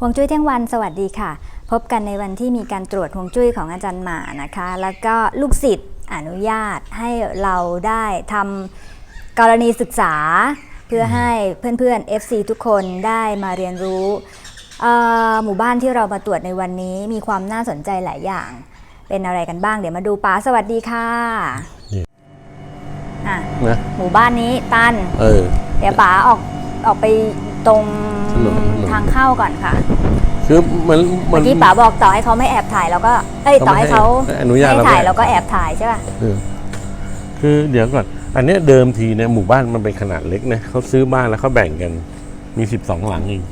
ฮวงจุ้ยเที่ยงวันสวัสดีค่ะ พบกันในวันที่มีการตรวจฮวงจุ้ยของอาจารย์หมานะคะ แล้วก็ลูกศิษย์อนุญาตให้เราได้ทำกรณีศึกษา เพื่อให้เพื่อนๆ FC ทุกคนได้มาเรียนรู้เอ่อหมู่บ้านที่เรามาตรวจในวันนี้มีความน่าสนใจหลายอย่าง เป็นอะไรกันบ้างเดี๋ยวมาดูป้าสวัสดีค่ะนี่อะนะหมู่บ้านนี้ตันเออเดี๋ยวป๋าออกออกไป ตรงถนนถนน ทางเข้าก่อนค่ะคือมันมัเมื่น อกี้ป๋าบอกต่อให้เขาไม่แอบถ่ายเราก็เอ้ยเขาไม่ต่อให้เขาให้อนุญาตให้เราไม่ถ่ายเราก็แอบถ่ายใช่ป่ะเออคือเดี๋ยวก่อน อันเนี้ยเดิมทีเนี่ยหมู่บ้านมันเป็นขนาดเล็กนะเขาซื้อบ้านแล้วเขาแบ่งกัน มีสิบสองหลังเอง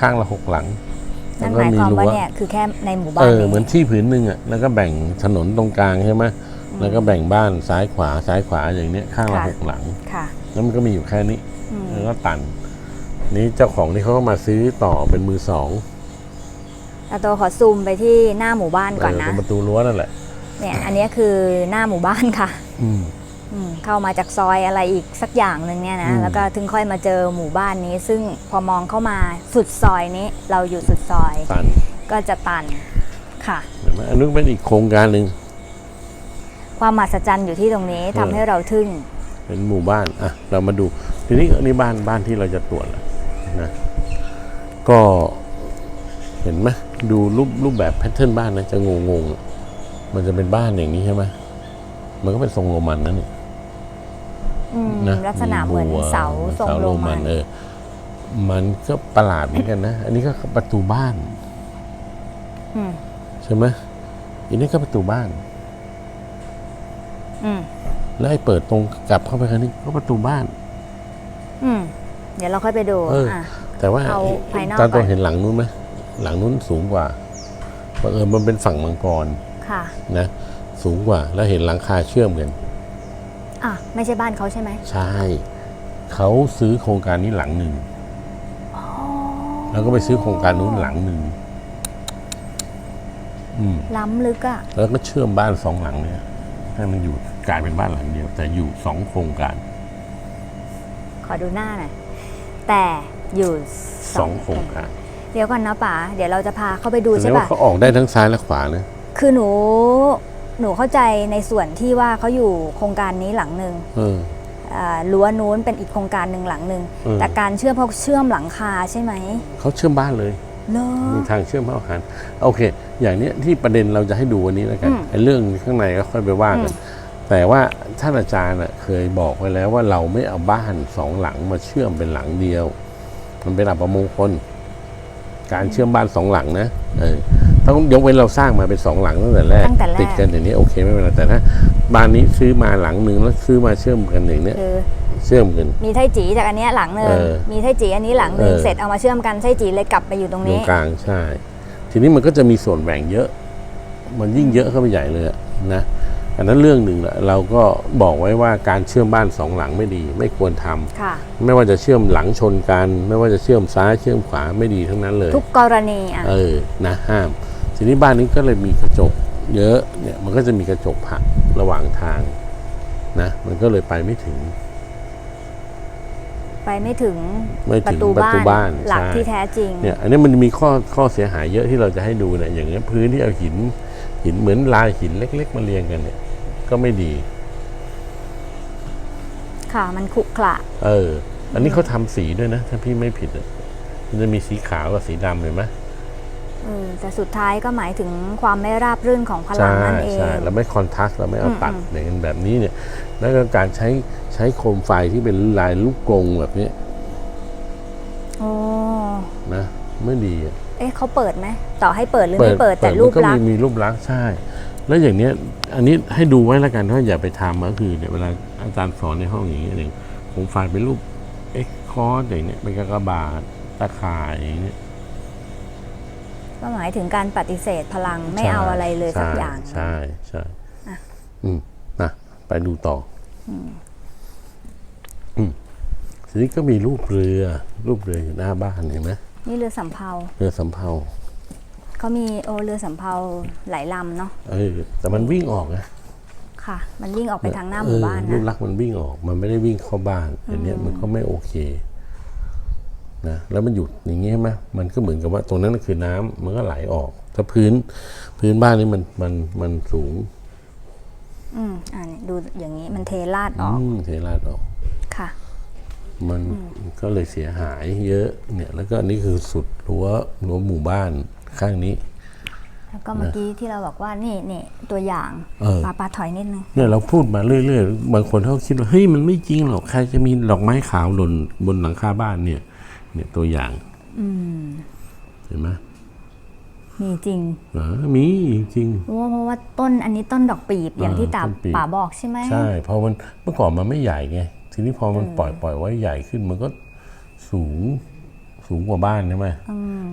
ข้างละหกหลังนั่นก็หมายความว่ารั้เนี่ยคือแค่ในหมู่บ้าเอนอนี้เหมือนที่ผืนหนึ่งอะแล้วก็แบ่งถนนตรงกลางใช่ไหมแล้วก็แบ่งบ้านซ้ายขวาซ้ายขวาอย่างเนี้ยข้างละค่ะหกหลัง ค่ะแล้วมันก็มีอยู่แค่นี้อืมแล้วก็ตัน นี้เจ้าของนี่เขาก็มาซื้อต่อเป็นมือสองแต่ตัวขอซูมไปที่หน้าหมู่บ้านก่อนเออนะตรงประตูรั้วนั่นแหละ เนี่ยอันเนี้ยคือหน้าหมู่บ้านค่ะ อืมอืมเข้ามาจากซอยอะไรอีกสักอย่างหนึ่งเนี่ยนะอืมแล้วก็ถึงค่อยมาเจอหมู่บ้านนี้ ซึ่งพอมองเข้ามาสุดซอยนี้ เราอยู่สุดซอยตันก็จะตันค่ะเห็นไหมอันนู้นเป็นอีกโครงการหนึ่งความมหัศจรรย์อยู่ที่ตรงนี้ทำเออให้เราทึ่ง เป็นหมู่บ้านอะเรามาดูทีนี้อันนี้บ้านบ้านที่เราจะตรวจแหละ นะก็เห็นไหมดูรูปรูปแบบแพทเทิร์นบ้านนะจะงงงๆอะมันจะเป็นบ้านอย่างนี้ใช่ไหมมันก็เป็นทรงโรมันนะนี่อืมนะลักษณะเหมือนบัวเสาทรงโรมันเออมันก็ประหลาดเหมือนกันนะ อันนี้ก็ประตูบ้านอืมใช่ไหมอันนี้ก็ประตูบ้านอืมแล้วไอ้เปิดตรงกลับเข้าไปครั้งนี้ก็ประตูบ้าน อืม เดี๋ยวเราค่อยไปดูเอออะ แต่ว่าเอาภายนอกตาตัวก่อนเห็นหลังนู้นไหมหลังนู้นสูงกว่าบังเออมันเป็นฝั่งมังกรค่ะ นะสูงกว่า แล้วเห็นหลังคาเชื่อมกัน อะ ไม่ใช่บ้านเขาใช่ไหมใช่ เขาซื้อโครงการนี้หลังหนึ่ง แล้วก็ไปซื้อโครงการนู้นหลังหนึ่ง อืม ล้ำลึกอะ แล้วก็เชื่อมบ้านสองหลังเนี่ยให้มันอยู่กลายเป็นบ้านหลังเดียว แต่อยู่สองโครงการ ขอดูหน้าหน่อย แต่อยู่สองโครงการเดี๋ยวก่อนนะป๋าเดี๋ยวเราจะพาเข้าไปดูแสดใช่งว่าป่ะเขาออกได้ทั้งซ้ายและขวานะคือหนูหนูเข้าใจในส่วนที่ว่าเขาอยู่โครงการนี้หลังหนึ่งเอออ่ารั้วนู้นเป็นอีกโครงการหนึ่งหลังหนึ่งเออแต่การเชื่อมพวกเชื่อมหลังคาใช่ไหมเขาเชื่อมบ้านเลยเลอมีทางเชื่อมเข้าหารโอเค อย่างเนี้ยที่ประเด็นเราจะให้ดูวันนี้แล้วกันอืมไอ้เรื่องข้างในก็ค่อยไปว่ากัน แต่ว่าท่านอาจารย์น่ะเคยบอกไว้แล้วว่าเราไม่เอาบ้านสองหลังมาเชื่อมเป็นหลังเดียว มันเป็นอัปมงคล การเชื่อมบ้านสองหลังนะเออต้องยกเว้นเราสร้างมาเป็นสองหลังตั้งแต่แรก ตั้งแต่แรก ติดกันอย่างนี้โอเคไม่เป็นไรแต่ถ้าบ้านนี้ซื้อมาหลังหนึ่งแล้วซื้อมาเชื่อมกันอย่างเนี้ยคือเชื่อมกัน มีไทจีจากอันเนี้ยหลังหนึ่งเออมีไทจีอันนี้หลังหนึ่งเออ เสร็จเอามาเชื่อมกันไทจีเลยกลับไปอยู่ตรงตรนี้งกลางใช่ ทีนี้มันก็จะมีส่วนแบ่งเยอะ มันยิ่งเยอะเข้าไปใหญ่เลยอะนะ อันนั้นเรื่องหนึ่งแหละเราก็บอกไว้ว่าการเชื่อมบ้านสองหลังไม่ดี ไม่ควรทำค่ะไม่ว่าจะเชื่อมหลังชนกัน ไม่ว่าจะเชื่อมซ้ายเชื่อมขวาไม่ดีทั้งนั้นเลย ทุกกรณีอะเออนะห้าม ทีนี้บ้านนี้ก็เลยมีกระจก เยอะเนี่ยมันก็จะมีกระจกผลักระหว่างทางนะมันก็เลยไปไม่ถึง ไปไม่ถึงไม่ประถึงตูประบ้าตูนบ้านหลักใช่ที่แท้จริงเนี่ยอันนี้มันมีข้อข้อเสียหายเยอะที่เราจะให้ดูเนี่ยอย่างเงี้ยพื้นที่เอาหินหินเหมือนลายหินเล็ก ๆ มาเรียงกันเนี่ย ก็ไม่ดี ค่ะมันขรุขระ เออ อันนี้เขาทำสีด้วยนะ ถ้าพี่ไม่ผิดอะมันจะมีสีขาวกับสีดำเห็นไหมเออแต่สุดท้ายก็หมายถึงความไม่ราบรื่นของพลังใช่นั่นเอง ใช่เราไม่คอนทราสต์เราไม่เอาอืมตัดอืม อย่างนั้นแบบนี้เนี่ย แล้วก็การใช้ใช้โคมไฟที่เป็นลายลูกกรงแบบเนี้ยโอ้นะไม่ดีอะ เอ๊ะเขาเปิดไหม ต่อให้เปิดหรือไม่เปิดแต่รูปมันก็ลักมีษณ์มีรูปลักษณ์ใช่ แล้วอย่างเนี้ยอันนี้ให้ดูไว้แล้วกันว่าอย่าไปทำก็คือเนี่ยเวลาอาจารย์สอนในห้องอย่างนี้หนึ่งโคมไฟเป็นรูปเอ็กคอร์ดอย่างเนี้ยเป็นกากบาทตะข่ายอย่างเนี้ยก็หมายถึงการปฏิเสธพลังไม่เอาอะไรเลยสักอย่างใช่ใช่อะอืมนะไปดูต่อออืมทีนี้ก็มีรูปเรือรูปเรืออยู่หน้าบ้านเห็นไหมนี่เรือสำเภาเรือสำเภา เขามีโอเรือสำเภาหลายลำเนาะเออแต่มันวิ่งออกนะค่ะ มันวิ่งออกไปทางหน้าหมู่บ้านเออรูปนะลักษณ์มันวิ่งออก มันไม่ได้วิ่งเข้าบ้านอย่างเนี้ยมันก็ไม่โอเคนะแล้วมันหยุดอย่างงี้ใช่ไหมมันก็เหมือนกับว่าตรงนั้นก็คือน้ำมันก็ไหลออก ถ้าพื้นพื้นบ้านนี่มันมันมันสูง อืมอ่าเนี่ยดูอย่างนี้มันเทลาดออกอืมเทราดออก ค่ะ มันก็เลยเสียหายเยอะเนี่ย แล้วก็นี่คือสุดรั้วรั้วหมู่บ้าน ข้างนี้ แล้วก็เมื่อกี้ที่เราบอกว่านี่นี่ตัวอย่างเออ ปลาปลาถอยนิดนึง เนี่ยเราพูดมาเรื่อยๆ บางคนเขาคิดว่าเฮ้ยมันไม่จริงหรอกใครจะมีดอกไม้ขาวหล่นบนหลังคาบ้านเนี่ย เนี่ยตัวอย่างเห็นไหมมีจริงเออมีจริง เพราะว่าเพราะว่าต้นอันนี้ต้นดอกปีบอย่างที่ตาต้นปีบ ป่าบอกใช่ไหมใช่เพราะมันเมื่อก่อนมันไม่ใหญ่ไง ทีนี้พอมันปล่อยปล่อยไว้ใหญ่ขึ้นมันก็สูง สูงกว่าบ้านใช่ไหม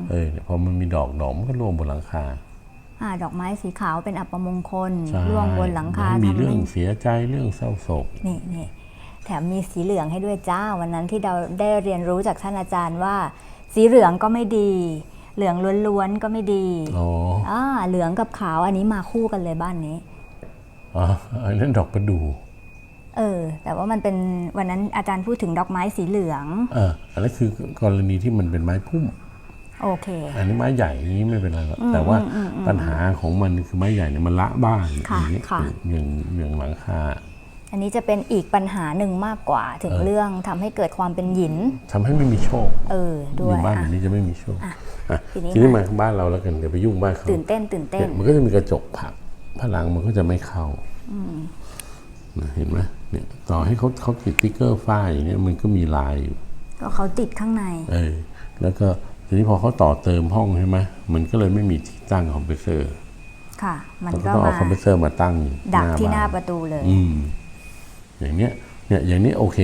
เออเนี่ยพอมันมีดอกดอกมันก็ร่วงบนหลังคาอ่าดอกไม้สีขาวเป็นอัปมงคลใช่ร่วงบนหลังคาแล้วมีทำเรื่องให้เสียใจเรื่องเศร้าโศกนี่นี่แถมมีสีเหลืองให้ด้วยจ้า วันนั้นที่เราได้เรียนรู้จากท่านอาจารย์ว่า สีเหลืองก็ไม่ดี เหลืองล้วนๆก็ไม่ดีอ๋ออ่าเหลืองกับขาวอันนี้มาคู่กันเลยบ้านนี้อ๋ออันนั้นดอกประดู่ เออ แต่ว่ามันเป็นวันนั้นอาจารย์พูดถึงดอกไม้สีเหลือง เอออันนั้นคือกรณีที่มันเป็นไม้พุ่ม โอเค อันนี้ไม้ใหญ่อย่างนี้ไม่เป็นไรหรอกแต่ว่าปัญหาของมันคือไม้ใหญ่เนี่ยมันละบ้านค่ะอย่างนี้ค่ะอย่างอย่างหลังคาอันนี้จะเป็นอีกปัญหาหนึ่งมากกว่าถึงเออเรื่องทำให้เกิดความเป็นหยินทำให้ไม่มีโชค เอออด้วยยู่บ้านแบอะบนี้จะไม่มีโชคอะทีนี้ทีนี้มามาบ้านเราแล้วกันเดี๋ยวไปยุ่งบ้านเขาตื่นเต้นตื่นเต้เนี่นยมันก็จะมีกระจกผลักพลังมันก็จะไม่เข้านะเห็นไหม เนี่ยต่อให้เขาเขาติดติ๊กเกอร์ฝ้ายอย่างเนี้ยมันก็มีลายอยู่ก็เขาติดข้างใน เออแล้วก็ทีนี้พอเขาต่อเติมห้องใช่ไหมมันก็เลยไม่มีที่ตั้งคอมเพรสเซอร์ค่ะ มันเราก็ก็ต้องเอามาคอมเพรสเซอร์มาตั้งดักที่หน้าบ้ประตูเลย อืมอย่างเนี้ยเนี่ยอย่างนี้โอเค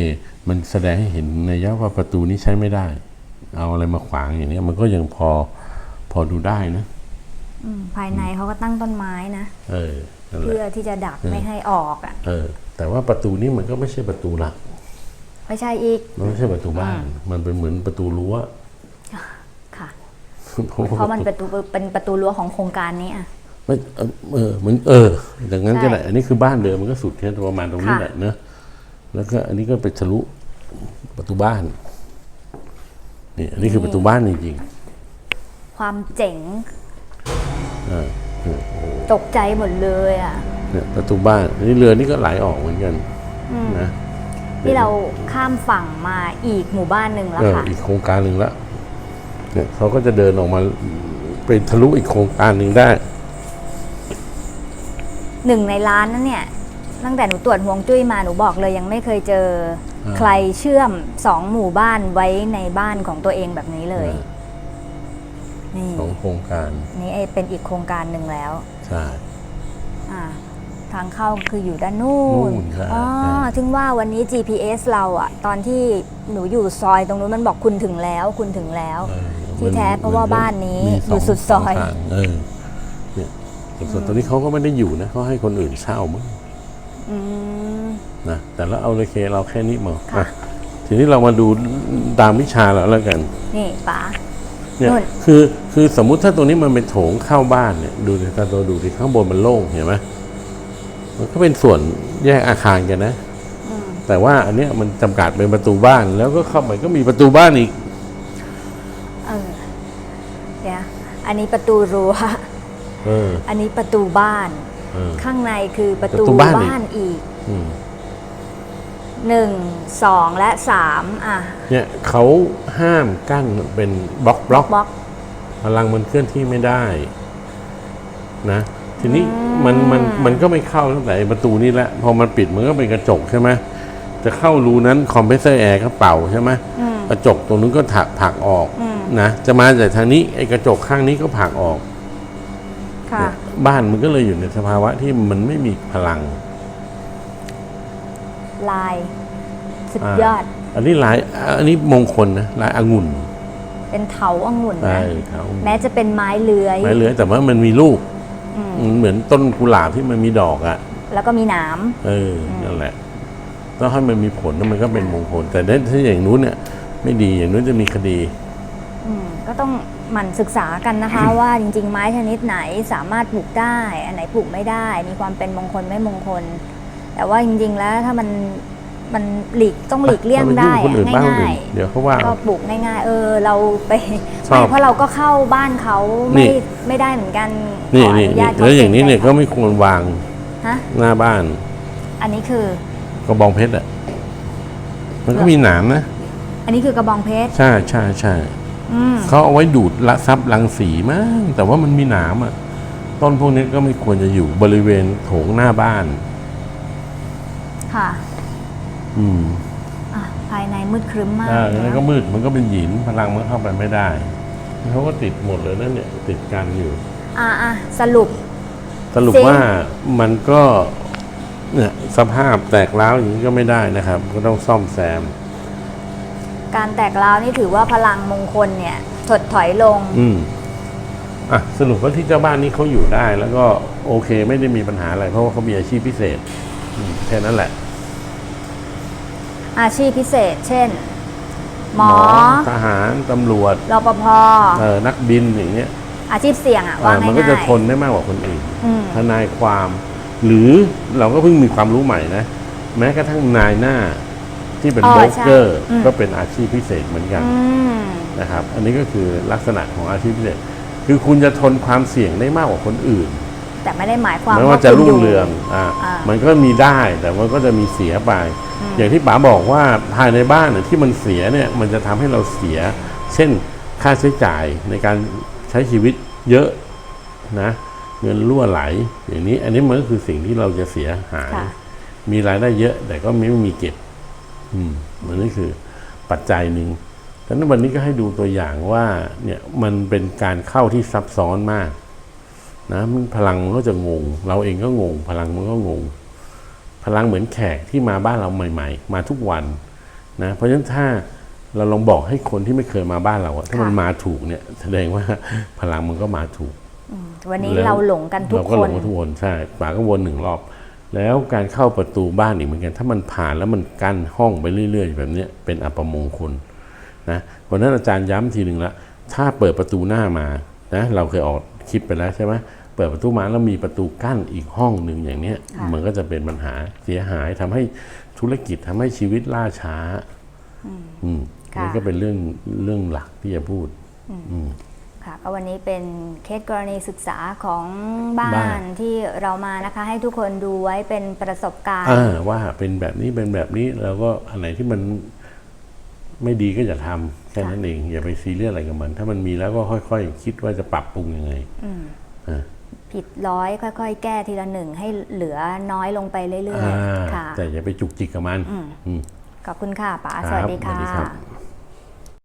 มันแสดงให้เห็นในยะว่าประตูนี้ใช้ไม่ได้ เอาอะไรมาขวางอย่างเนี้ย มันก็ยังพอพอดูได้นะอืมภายในเขาก็ตั้งต้นไม้นะเออนั่นแหเพื่อละที่จะดักไม่ให้ออกอะเออ แต่ว่าประตูนี้มันก็ไม่ใช่ประตูหลักไม่ใช่อีก มันไม่ใช่ประตูบ้าน มันเป็นเหมือนประตูรั้วค่ะเพราะเพราะมันประตูเป็นประตูรั้วของโครงการนี้อะไม่เออเออเหมือนเออดังนั้นใช่ก็ได้อันนี้คือบ้านเดิมมันก็สุดแค่ประมาณตรงนี้ค่ะแหละเนอะแล้วก็อันนี้ก็ไปทะลุประตูบ้านนี่อันนี้คือประตูบ้านจริงความเจ๋งๆอ่าเนี่ยโอ้โหตกใจหมดเลยอะ เนี่ยประตูบ้านอันนี้เรือนี่ก็ไหลออกเหมือนกันนะที่เราข้ามฝั่งมาอีกหมู่บ้านหนึ่งแล้วเออค่ะ อีกโครงการหนึ่งละเนี่ยเขาก็จะเดินออกมาไปทะลุอีกโครงการหนึ่งได้ หนึ่งในร้านนั้นเนี่ย ตั้งแต่หนูตรวจห่วงจุ้ยมาหนูบอกเลยยังไม่เคยเจออาใครเชื่อมสองหมู่บ้านไว้ในบ้านของตัวเองแบบนี้เลย นี่ของโครงการนี่ไอ้เป็นอีกโครงการหนึ่งแล้ว ใช่ อ่าทางเข้าคืออยู่ด้านนู่นนู่นใช่อ๋อใช่ ถึงว่าวันนี้ GPS เราอะตอนที่หนูอยู่ซอยตรงนู้นมันบอกคุณถึงแล้ว คุณถึงแล้ว เออที่แท้เพราะว่าบ้านนี้มีอยู่สุดซอยสงทางเออเนี่ยแต่ส่วนตอนนี้เขาก็ไม่ได้อยู่นะเขาให้คนอื่นเช่ามั้งอืม นะแต่เราเอาเลยเคเราแค่นี้มาค่ะ อะทีนี้เรามาดูตามวิชาเราแล้วกัน นี่ป๋า เนี่ยนู่น คือคือสมมุติถ้าตรงนี้มันเป็นโถงเข้าบ้านเนี่ยดูดิถ้าตัวดูดิข้างบนมันโล่งเห็นไหม มันก็เป็นส่วนแยกอาคารกันนะอืมแต่ว่าอันเนี้ยมันจำกัดเป็นประตูบ้านแล้วก็เข้าไปก็มีประตูบ้านอีก เออเดี๋ยวอันนี้ประตูรั้วเออ อันนี้ประตูบ้าน เออ ข้างในคือประตูประตูบ้านอีก บ้านอีกอืมหนึ่งสองและสามอะเนี่ยเขาห้ามกั้นเป็นบล็อกบล็อกบล็อกพลังมันเคลื่อนที่ไม่ได้ นะ ทีนี้มันมันมันก็ไม่เข้าตั้งแต่ไอ้ประตูนี้แหละพอมันปิดมันก็เป็นกระจกใช่ไหมจะเข้ารูนั้นคอมเพรสเซอร์แอร์ก็เป่าใช่ไหมอืมกระจกตรงนู้นก็ถักผลักออกอืมนะจะมาจากทางนี้ไอ้กระจกข้างนี้ก็ผลักออกค่ะเนี่ยบ้านมันก็เลยอยู่ในสภาวะที่มันไม่มีพลัง ลาย สุดอ่ายอด อันนี้ลาย อันนี้มงคลนะลายองุ่น เป็นเถาองุ่นใช่นะเขาแม้จะเป็นไม้เลื้อยไม้เลื้อยแต่ว่ามันมีลูกอืมมัน เหมือนต้นกุหลาบที่มันมีดอกอะ่ะ แล้วก็มีหนามเออนั่นแหละต้องให้มันมีผลแล้วมันก็เป็นมงคล แต่ถ้าอย่างนู้นเนี่ย ไม่ดีอย่างนู้นจะมีคดีอืมก็ต้องหมั่นศึกษากันนะคะ ว่าจริง ๆ ไม้ชนิดไหนสามารถปลูกได้ อันไหนปลูกไม่ได้ มีความเป็นมงคลไม่มงคล แต่ว่าจริง ๆ แล้วถ้ามัน มันหลีกต้องหลีกเลี่ยงได้ราปยุ่งคนอื่นบ้างคนง่าอื่ยนเดี๋ยวเขาว่าๆก็ปลูกง่ายๆ เออ เราไปชอบไม่เพราะเราก็เข้าบ้านเขานี่ไม่ไม่ได้เหมือนกันนี่ขออนี่นุนี่ญาตขแล้วอย่างนี้เนี่ยป็ก็ไม่ควรวางฮะหน้าบ้าน อันนี้คือกระบองเพชรอะมันก็มีหนามนะอันนี้คือกระบองเพชรใช่ใช่ใช่อืมเขาเอาไว้ดูดละซับรังสีมั้งแต่ว่ามันมีหนามอะต้นพวกนี้ก็ไม่ควรจะอยู่บริเวณโถงหน้าบ้าน ค่ะ อืมอะภายในมืดครึ้มมากอ่าเลยแล้วนะก็มืดมันก็เป็นหินพลังมันเข้าไปไม่ได้เขาก็ติดหมดเลยนั่นเนี่ยติดกันอยู่ อะอะสรุป สรุปจริง ว่ามันก็เนี่ยสภาพแตกร้าวอย่างนี้ก็ไม่ได้นะครับ ก็ต้องซ่อมแซม การแตกร้าวนี่ถือว่าพลังมงคลเนี่ยถดถอยลง อืมอะสรุปว่าที่เจ้าบ้านนี้เขาอยู่ได้ แล้วก็โอเคไม่ได้มีปัญหาอะไร เพราะว่าเขามีอาชีพพิเศษอืมแค่นั้นแหละ อาชีพพิเศษ เช่น หมอ ทหาร ตำรวจรปภเออนักบินอย่างเงี้ยอาชีพเสี่ยงอะว่าอ่ามันง่ายๆก็จะทนได้มากกว่าคนอื่นอืม ทนายความ หรือเราก็เพิ่งมีความรู้ใหม่นะ แม้กระทั่งนายหน้าที่เป็นอ๋อโบรกใช่เกอร์อืม ก็เป็นอาชีพพิเศษเหมือนกัน อืม นะครับ อันนี้ก็คือลักษณะของอาชีพพิเศษคือคุณจะทนความเสี่ยงได้มากกว่าคนอื่นแต่ไม่ได้หมายความไม่ว่าจะคุณรุ่ยู่งเรืองอ่าอ่า มัมันก็มีได้แต่มันก็จะมีเสียไปอืมอย่างที่ป๋าบอกว่าภายในบ้านน่ะที่มันเสียเนี่ยมันจะทำให้เราเสีย เช่นค่าใช้จ่ายในการใช้ชีวิตเยอะนะเงินรั่วไหล อย่างนี้ อันนี้มันก็คือสิ่งที่เราจะเสียหายค่ะมีรายได้เยอะ แต่ก็ไม่มีเก็บ อืมมันนี่คือปัจจัยหนึ่งดังนั้นวันนี้ก็ให้ดูตัวอย่างว่า เนี่ยมันเป็นการเข้าที่ซับซ้อนมาก นะมันพลังมันก็จะงง เราเองก็งง พลังมันก็งง พลังเหมือนแขกที่มาบ้านเราใหม่ ๆ มาทุกวันนะเพราะฉะนั้นถ้าเราลองบอกให้คนที่ไม่เคยมาบ้านเราอะถ้ามันค่ะมาถูกเนี่ยแสดงว่าพลังมันก็มาถูกวันนี้แล้วเราหลงกันทุกเราก็คหลนงกันทุกคนใช่ป่าก็วนหนึ่งรอบ แล้วการเข้าประตูบ้านอีกเหมือนกัน ถ้ามันผ่านแล้วมันกั้นห้องไปเรื่อย ๆ แบบเนี้ยเป็นอัปมงคลนะวันนั้นอาจารย์ย้ำทีหนึ่งละถ้าเปิดประตูหน้ามานะเราเคยออก คลิปไปแล้วใช่ไหมเปิดประตูมาแล้วมีประตูกั้นอีกห้องหนึ่งอย่างเนี้ยค่ะมันก็จะเป็นปัญหาเสียหายทำให้ธุรกิจทำให้ชีวิตล่าช้า อืมค่ะนี่ก็เป็นเรื่องเรื่องหลักที่จะพูด อืมค่ะก็วันนี้เป็นเคสกรณีศึกษาของบ้าบ้านนที่เรามานะคะ ให้ทุกคนดูไว้เป็นประสบการณ์อ่าว่าเป็นแบบนี้เป็นแบบนี้แล้วก็อันไหนที่มัน ไม่ดีก็อย่าทำแค่นั้นเองอย่าไปซีเรียสอะไรกับมัน ถ้ามันมีแล้วก็ค่อย ๆ คิดว่าจะปรับปรุงยังไงอืมอ่าผิดร้อยค่อย ๆ แก้ทีละหนึ่งให้เหลือน้อยลงไปเรื่อยอ่าๆค่ะแต่อย่าไปจุกจิกกับมันอืมอืมขอบคุณค่ะป๋าครับสวัสดีสวัสดีครัค่ะบ